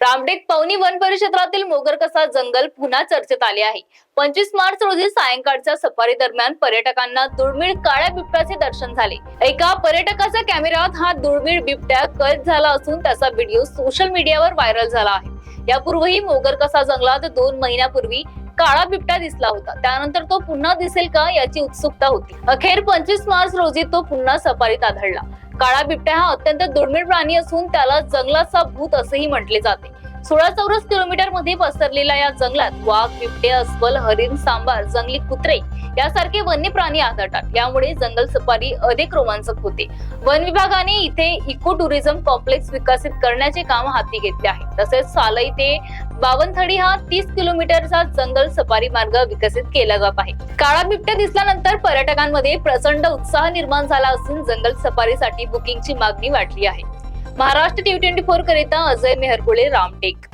रामटेक पवनी वन परिक्षेत्रातील मोगरकसा जंगल पुन्हा चर्चेत आले आहे. पंचवीस मार्च रोजी सायंकाळच्या सफारी दरम्यान पर्यटकांना दुर्मिळ काळ्या बिबट्याचे दर्शन झाले. एका पर्यटकाच्या कॅमेऱ्यात हा दुर्मिळ बिबट्या कैद झाला असून त्याचा व्हिडिओ सोशल मीडियावर व्हायरल झाला आहे. यापूर्वीही मोगरकसा जंगलात दोन महिन्यापूर्वी काळा बिबट्या दिसला होता. त्यानंतर तो पुन्हा दिसेल का याची उत्सुकता होती. अखेर पंचवीस मार्च रोजी तो पुन्हा सफारीत आढळला. काळा बिबट्या हा अत्यंत दुर्मिळ प्राणी असून त्याला जंगलाचा भूत असेही म्हटले जाते. सोळा चौरस किलोमीटरमध्ये पसरलेल्या या जंगलात वाघ बिबटे अस्वल हरिण सांबार जंगली कुत्रे यासारखे वन्य प्राणी आढळतात. यामुळे जंगल सफारी अधिक रोमांचक होते. वन विभागाने इथे इको टुरिझम कॉम्प्लेक्स विकसित करण्याचे काम हाती घेतले आहे. तसेच सालई ते बावनथडी हा तीस किलोमीटरचा जंगल सफारी मार्ग विकसित केला जात आहे. काळा बिबट्या दिसल्यानंतर पर्यटकांमध्ये प्रचंड उत्साह निर्माण झाला असून जंगल सफारीसाठी बुकिंगची मागणी वाढली आहे. महाराष्ट्र टी ट्वेंटी फोर करिता अजय मेहरकुळे रामटेक.